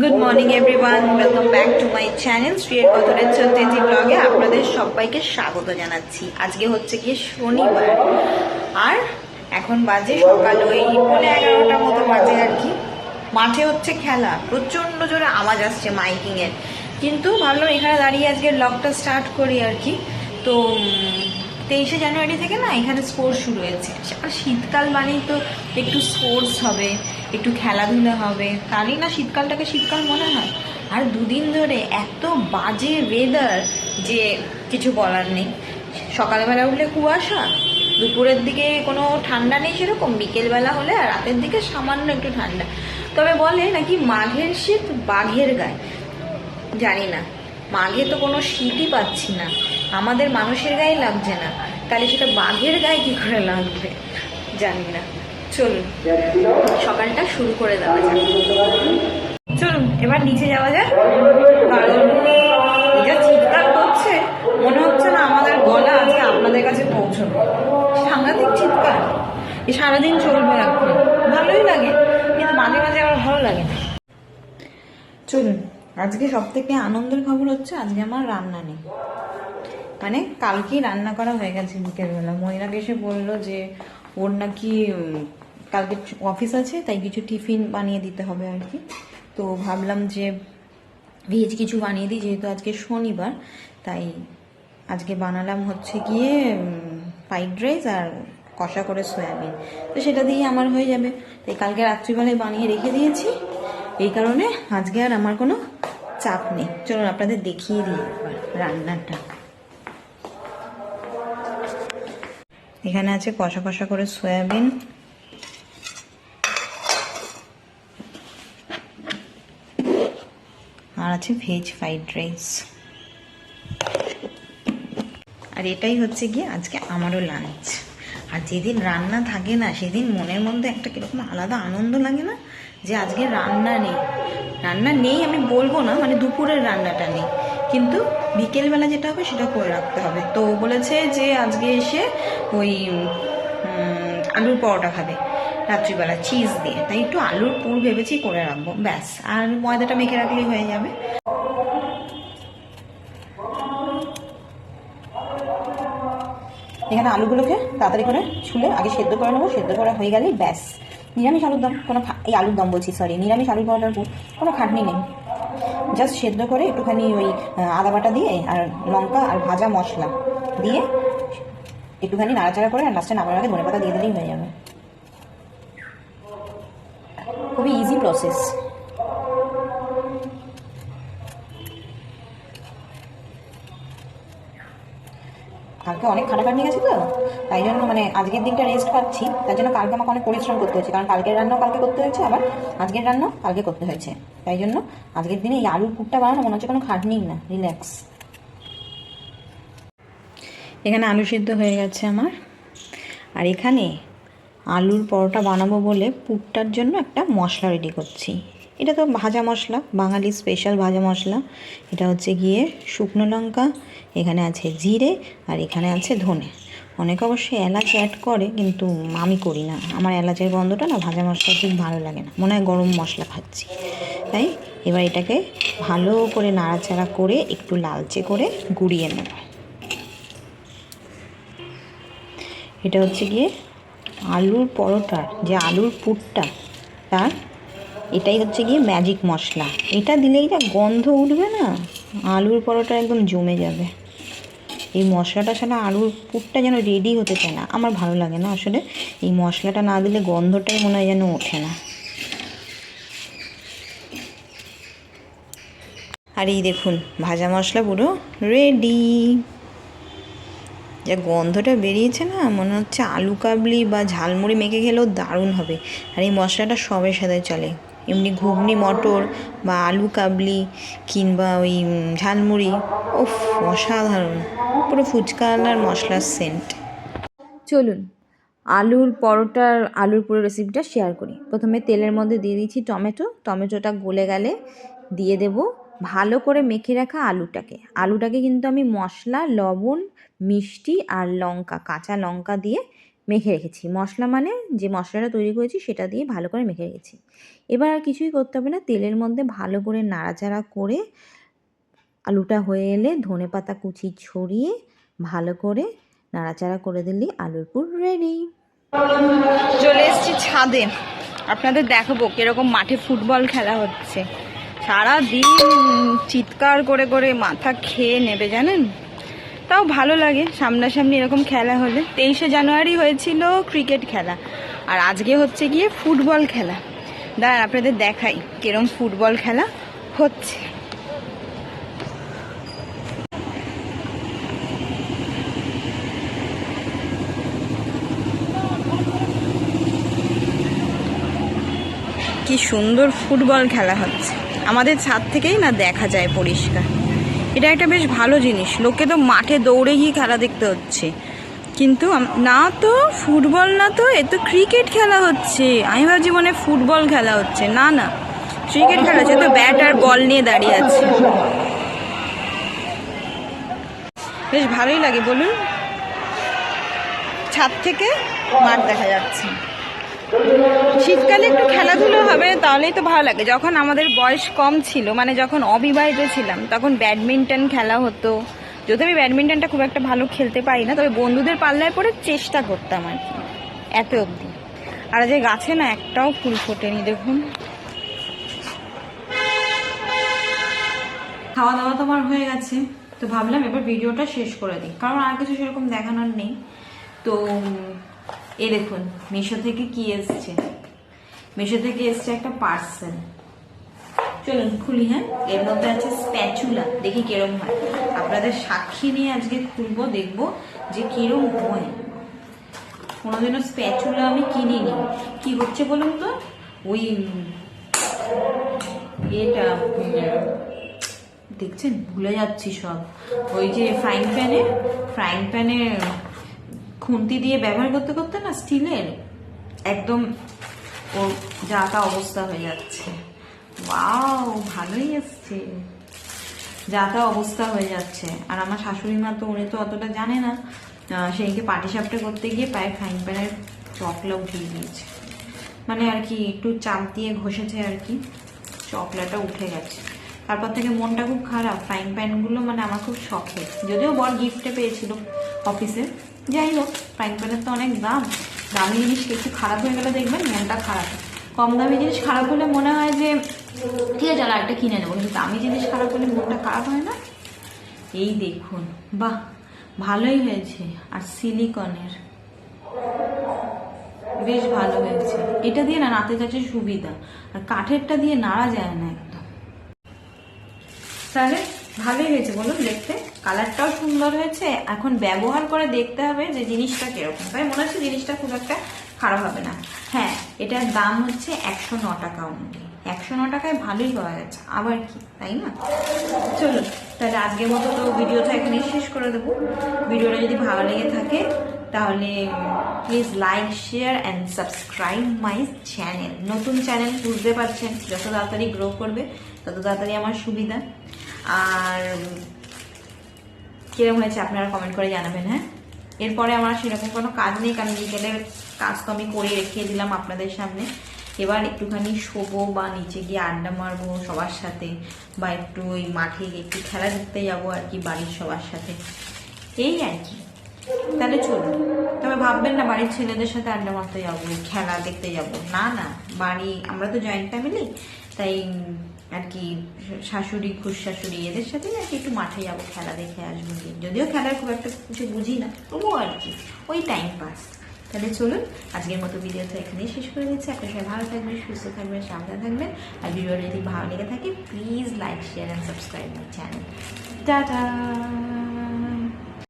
Good morning everyone welcome back to my channel স্ট্রিয়ের কথনের চন্দ্রেজি ব্লগে আপনাদের সবাইকে স্বাগত জানাচ্ছি। আজকে হচ্ছে গিয়ে শনিবার। আর এখন বাজে সকাল ওই পৌনে এগারোটার মতো বাজে আর কি। মাঠে হচ্ছে খেলা। প্রচণ্ড জোরে আওয়াজ আসছে মাইকিংয়ের। কিন্তু ভাবলাম এখানে দাঁড়িয়ে আজকে ব্লগটা স্টার্ট করি আর কি। তো তেইশে জানুয়ারি থেকে না এখানে স্পোর্টস শুরু হয়েছে। আর শীতকাল মানেই তো একটু স্পোর্টস হবে। একটু খেলাধুলা হবে। তারই না শীতকালটাকে শীতকাল মনে হয়। আর দুদিন ধরে এত বাজে ওয়েদার যে কিছু বলার নেই। সকালবেলা উঠলে কুয়াশা, দুপুরের দিকে কোনো ঠান্ডা নেই সেরকম, বিকেলবেলা হলে আর রাতের দিকে সামান্য একটু ঠান্ডা। তবে বলে নাকি মাঘের শীত বাঘের গায়ে? জানি না। মাঘে তো কোনো শীতই পাচ্ছি না। আমাদের মানুষের গায়ে লাগছে না। তাহলে সেটা বাঘের গায়ে কী করে লাগবে? জানি না। চলুন, সকালটা শুরু করে দেওয়া যাক। চলুন, এবার নিচে যাওয়া যাক। কারণ যা চিৎকার করছে, মনে হচ্ছে না আমাদের গলা আজকে আপনাদের কাছে পৌঁছবে। সাংঘাতিক চিৎকার। এ সারাদিন চলবে এখন। ভালোই লাগে, কিন্তু মাঝে মাঝে আবার ভালো লাগে না। চলুন, আজকে সব থেকে আনন্দের খবর হচ্ছে আজকে আমার রান্না নেই। মানে কালকেই রান্না করা হয়ে গেছে বিকেলবেলা। মহিলাকে এসে বলল যে, ওর নাকি কালকে অফিস আছে, তাই কিছু টিফিন বানিয়ে দিতে হবে আর কি তো ভাবলাম যে ভেজ কিছু বানিয়ে দিই, যেহেতু আজকে শনিবার, তাই আজকে বানালাম হচ্ছে গিয়ে ফ্রাইড রাইস আর কষা করে সয়াবিন। তো সেটা দিয়ে আমার হয়ে যাবে। তাই কালকে রাত্রিবেলায় বানিয়ে রেখে দিয়েছি। এই কারণে আজকে আর আমার কোনো চাপ নেই। চলুন আপনাদের দেখিয়ে দিই একবার রান্নাটা। এখানে আছে কষা কষা করে সয়াবিন আছে ভেজ ফ্রাইড রাইস আর এটাই হচ্ছে গিয়ে আজকে আমারও লাঞ্চ আর যেদিন রান্না থাকে না, সেদিন মনের মধ্যে একটা কীরকম আলাদা আনন্দ লাগে না যে আজকে রান্না নেই। রান্না নেই আমি বলব না মানে দুপুরের রান্নাটা নেই। কিন্তু বিকেলবেলা যেটা হবে সেটা করে রাখতে হবে। তো বলেছে যে আজকে এসে ওই আলুর পরোটা খাবে রাত্রিবেলা চিজ দিয়ে। তাই একটু আলুর পুর ভেবেছি করে রাখব, ব্যাস। আর ময়দাটা মেখে রাখলেই হয়ে যাবে। এখানে আলুগুলোকে তাড়াতাড়ি করে ছুলে আগে সেদ্ধ করে নেব, সেদ্ধ করা হয়ে গেলেই ব্যাস। নিরামিষ আলুর দম, কোনো এই আলুর দম বলছি সরি নিরামিষ আলুর পরোটার কোনো খাটনি নেই। জাস্ট সেদ্ধ করে একটুখানি ওই আদা বাটা দিয়ে আর লঙ্কা আর ভাজা মশলা দিয়ে একটুখানি নাড়াচাড়া করে আর লাস্টে নামার আগে ধনে পাতা দিয়ে দিলেই হয়ে যাবে। খুবই ইজি প্রসেস কালকে অনেক খাটাখাটনি গেছে তো। তাই জন্য মানে আজকের দিনটা রেস্ট পাচ্ছি। তার জন্য কালকে আমাকে অনেক পরিশ্রম করতে হয়েছে। কারণ কালকের রান্নাও কালকে করতে হয়েছে, আবার আজকের রান্নাও কালকে করতে হয়েছে। তাই জন্য আজকের দিনে এই আলুর পুরটা বানানো মনে হচ্ছে কোনো খাটনি না রিল্যাক্স এখানে আলু সিদ্ধ হয়ে গেছে আমার। আর এখানে আলুর পরোটা বানাবো বলে পুরটার জন্য একটা মশলা রেডি করছি। এটা তো ভাজা মশলা, বাঙালি স্পেশাল ভাজা মশলা। এটা হচ্ছে গিয়ে শুকনো লঙ্কা, এখানে আছে জিরে আর এখানে আছে ধনে। অনেকে অবশ্যই এলাচ অ্যাড করে, কিন্তু আমি করি না। আমার এলাচের গন্ধটা না ভাজা মশলা ঠিক ভালো লাগে না। মনে হয় গরম মশলা খাচ্ছি। তাই এবার এটাকে ভালো করে নাড়াচাড়া করে একটু লালচে করে গুঁড়িয়ে নেব। এটা হচ্ছে গিয়ে আলুর পরোটার যে আলুর পুরটা, তার এটাই হচ্ছে গিয়ে ম্যাজিক মশলা। এটা দিলেই যা গন্ধ উঠবে না, আলুর পরোটা একদম জমে যাবে। এই মশলাটা ছাড়া আলুর পুরটা যেন রেডি হতে চায় না। আমার ভালো লাগে না আসলে, এই মশলাটা না দিলে গন্ধটাই মনে হয় যেন ওঠে না। আর এই দেখুন, ভাজা মশলা পুরো রেডি যা গন্ধটা বেরিয়েছে না, মনে হচ্ছে আলু কাবলি বা ঝালমুড়ি মেখে খেলেও দারুণ হবে। আর এই মশলাটা সবের সাথে চলে। এমনি ঘুগনি, মটর বা আলু কাবলি কিংবা ওই ঝালমুড়ি ওফ অসাধারণ। পুরো ফুচকাওয়ালার মশলার সেন্ট চলুন, আলুর পরোটার, আলুর পুরো রেসিপিটা শেয়ার করি। প্রথমে তেলের মধ্যে দিয়ে দিচ্ছি টমেটো। টমেটোটা গলে গেলে দিয়ে দেব ভালো করে মেখে রাখা আলুটাকে। আলুটাকে কিন্তু আমি মশলা, লবণ, মিষ্টি আর লঙ্কা, কাঁচা লঙ্কা দিয়ে মেখে রেখেছি। মশলা মানে যে মশলাটা তৈরি করেছি সেটা দিয়ে ভালো করে মেখে রেখেছি। এবার আর কিছুই করতে হবে না। তেলের মধ্যে ভালো করে নাড়াচাড়া করে আলুটা হয়ে এলে ধনে পাতা কুচি ছড়িয়ে ভালো করে নাড়াচাড়া করে দিলেই আলুর পুর রেডি চলে এসেছি ছাদে। আপনাদের দেখাবো কীরকম মাঠে ফুটবল খেলা হচ্ছে। সারা দিন চিৎকার করে করে মাথা খেয়ে নেবে, জানেন? তাও ভালো লাগে সামনাসামনি এরকম খেলা হলে। তেইশে জানুয়ারি হয়েছিল ক্রিকেট খেলা, আর আজকে হচ্ছে গিয়ে ফুটবল খেলা। দাঁড়ান আপনাদের দেখাই কিরম ফুটবল খেলা হচ্ছে। কি সুন্দর ফুটবল খেলা হচ্ছে। আমাদের ছাদ থেকেই না দেখা যায় পরিষ্কার। এটা একটা বেশ ভালো জিনিস। লোকে তো মাঠে দৌড়ে গিয়ে খেলা দেখতে হচ্ছে। কিন্তু না তো ফুটবল না তো, এ তো ক্রিকেট খেলা হচ্ছে। আমি ভাবছি মনে ফুটবল খেলা হচ্ছে। না না ক্রিকেট খেলা হচ্ছে। তো ব্যাট আর বল নিয়ে দাঁড়িয়ে আছে। বেশ ভালোই লাগে, বলুন। ছাদ থেকে মাঠ দেখা যাচ্ছে। শীতকালে একটু খেলাধুলো হবে, তাহলেই তো ভালো লাগে। যখন আমাদের বয়স কম ছিল মানে যখন অবিবাহিত ছিলাম, তখন ব্যাডমিন্টন খেলা হতো। যদি আমি ব্যাডমিন্টনটা খুব একটা ভালো খেলতে পারি না, তবে বন্ধুদের পাল্লায় পরে চেষ্টা করতাম আর কি, এত অবধি। আর যে গাছে না একটাও ফুল ফোটেনি, দেখুন। খাওয়া দাওয়া তো আমার হয়ে গেছে, তো ভাবলাম এবার ভিডিওটা শেষ করে দিই, কারণ আর কিছু সেরকম দেখানোর নেই। তো এ দেখুন মিশো থেকে কি এসছে? মিশো থেকে এসছে একটা পার্সেল চলুন, খুলি হ্যাঁ? এর মধ্যে আছে স্প্যাচুলা দেখি কিরম হয়। আপনাদের সাক্ষী নিয়ে আজকে খুলবো, দেখব যে কিরম হয়। কোনোদিনও স্প্যাচুলা আমি কিনিনি। কি হচ্ছে বলুন তো? ওই এটা দেখছেন? ভুলে যাচ্ছি সব। ওই যে ফ্রাইং প্যানে ফ্রাইং প্যানে খুন্তি দিয়ে ব্যবহার করতে করতে না স্টিলের একদম ও যা তা অবস্থা হয়ে যাচ্ছে। ওয়াও ভালোই এসছে। যা তা অবস্থা হয়ে যাচ্ছে। আর আমার শাশুড়ি মা তো, উনি তো অতটা জানে না সেইকে পাটি করতে গিয়ে পায়ে ফ্রাইং প্যানের চকলা উঠিয়ে দিয়েছে। মানে আর কি, একটু চাপ দিয়ে ঘষেছে আর কি চকলাটা উঠে গেছে। তারপর থেকে মনটা খুব খারাপ ফ্রাইং প্যানগুলো মানে আমার খুব শখের যদিও বর গিফটে পেয়েছিল অফিসে। যাই হোক ফ্রাইং প্যানের তো অনেক দাম। দামি জিনিস একটু খারাপ হয়ে গেলে দেখবেন, মনটা খারাপ। কম দামি জিনিস খারাপ হলে মনে হয় যে, ঠিক আছে চলো একটা কিনে নেব। কিন্তু দামি জিনিস খারাপ হলে মনটা খারাপ হয় না? এই দেখুন, বাহ, ভালোই হয়েছে। আর সিলিকনের, বেশ ভালো হয়েছে। এটা দিয়ে না নাতে যাচ্ছে সুবিধা। আর কাঠেরটা দিয়ে নাড়া যায় না একদম। তাহলে ভালোই হয়েছে বলুন দেখতে। কালারটাও সুন্দর হয়েছে। এখন ব্যবহার করে দেখতে হবে যে জিনিসটা কীরকম। তাই মনে হচ্ছে জিনিসটা খুব একটা খারাপ হবে না। হ্যাঁ এটার দাম হচ্ছে একশো ন টাকা অনলি। একশো ন টাকায় ভালোই পাওয়া যাচ্ছে। আবার কি, তাই না? চলুন তাহলে আজকের মতো তো ভিডিওটা এখানে শেষ করে দেবো। ভিডিওটা যদি ভালো লেগে থাকে, তাহলে please like share and subscribe my channel নতুন চ্যানেল বুঝতে পারছেন, যত তাড়াতাড়ি গ্রো করবে, তত তাড়াতাড়ি আমার সুবিধা। আর কীরকম হয়েছে আপনারা কমেন্ট করে জানাবেন হ্যাঁ? এরপরে আমার সেরকম কোনো কাজ নেই, কারণ বিকেলের কাজ তো আমি করে রেখে দিলাম আপনাদের সামনে। এবার একটুখানি শোবো বা নিচে গিয়ে আড্ডা মারবো সবার সাথে বা একটু ওই মাঠে একটু খেলা দেখতে যাব আর কি বাড়ির সবার সাথে। এই আর কি। তাহলে চলুন। তবে ভাববেন না বাড়ির ছেলেদের সাথে আড্ডা মারতে যাব, খেলা দেখতে যাব। না না, বাড়ি আমরা তো জয়েন্ট ফ্যামিলি তাই আর কি শাশুড়ি খুশ শাশুড়ি এদের সাথে আর কি একটু মাঠে যাব, খেলা দেখে আসব। যদিও খেলার খুব একটা কিছু বুঝি না, তবুও আর কি, ওই টাইম পাস তাহলে চলুন, আজকের মতো ভিডিও তো এখানেই শেষ করে দিচ্ছি। আপনার সবাই ভালো থাকবেন, সুস্থ থাকবেন, সাবধান থাকবেন। আর ভিডিওটা যদি ভালো লেগে থাকে please like share and subscribe my channel tata!